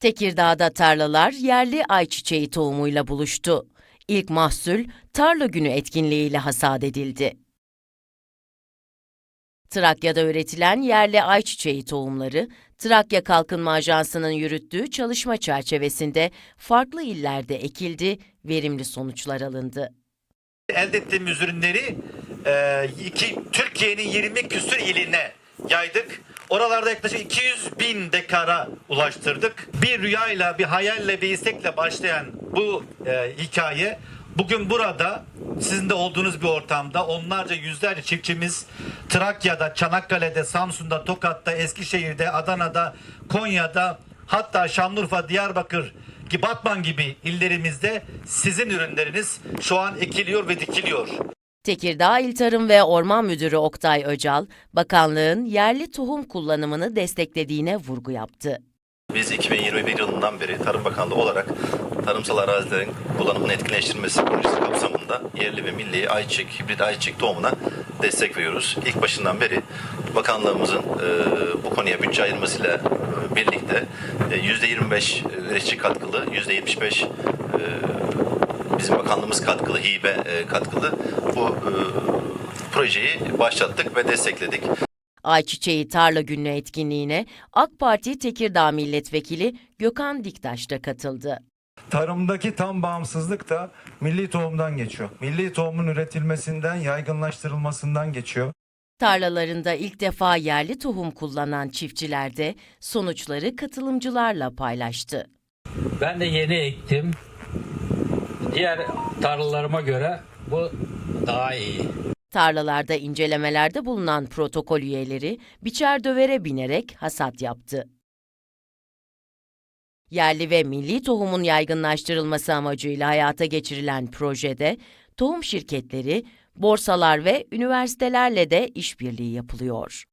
Tekirdağ'da tarlalar yerli ayçiçeği tohumuyla buluştu. İlk mahsul tarla günü etkinliğiyle hasat edildi. Trakya'da üretilen yerli ayçiçeği tohumları, Trakya Kalkınma Ajansı'nın yürüttüğü çalışma çerçevesinde farklı illerde ekildi, verimli sonuçlar alındı. elde ettiğimiz ürünleri e, iki, Türkiye'nin 20 küsür iline yaydık. Oralarda yaklaşık 200 bin dekara ulaştırdık. Bir rüyayla, bir hayalle, bir istekle başlayan bu e, hikaye bugün burada sizin de olduğunuz bir ortamda onlarca yüzlerce çiftçimiz Trakya'da, Çanakkale'de, Samsun'da, Tokat'ta, Eskişehir'de, Adana'da, Konya'da hatta Şanlıurfa, Diyarbakır ki Batman gibi illerimizde sizin ürünleriniz şu an ekiliyor ve dikiliyor. Tekirdağ İl Tarım ve Orman Müdürü Oktay Öcal, bakanlığın yerli tohum kullanımını desteklediğine vurgu yaptı. Biz 2021 yılından beri Tarım Bakanlığı olarak tarımsal arazilerin kullanımını etkinleştirmesi projesi kapsamında yerli ve milli ayçiçek, hibrit ayçiçek tohumuna destek veriyoruz. İlk başından beri bakanlığımızın e, bu konuya bütçe ayırmasıyla e, birlikte e, %25 üretici katkılı, %75 e, bizim bakanlığımız katkılı, hibe e, katkılı bu e, projeyi başlattık ve destekledik. Ayçiçeği Tarla Günü etkinliğine AK Parti Tekirdağ Milletvekili Gökhan Diktaş da katıldı. Tarımdaki tam bağımsızlık da milli tohumdan geçiyor. Milli tohumun üretilmesinden, yaygınlaştırılmasından geçiyor. Tarlalarında ilk defa yerli tohum kullanan çiftçiler de sonuçları katılımcılarla paylaştı. Ben de yeni ektim. Diğer tarlalarıma göre bu daha iyi. Tarlalarda incelemelerde bulunan protokol üyeleri biçer dövere binerek hasat yaptı. Yerli ve milli tohumun yaygınlaştırılması amacıyla hayata geçirilen projede tohum şirketleri, borsalar ve üniversitelerle de işbirliği yapılıyor.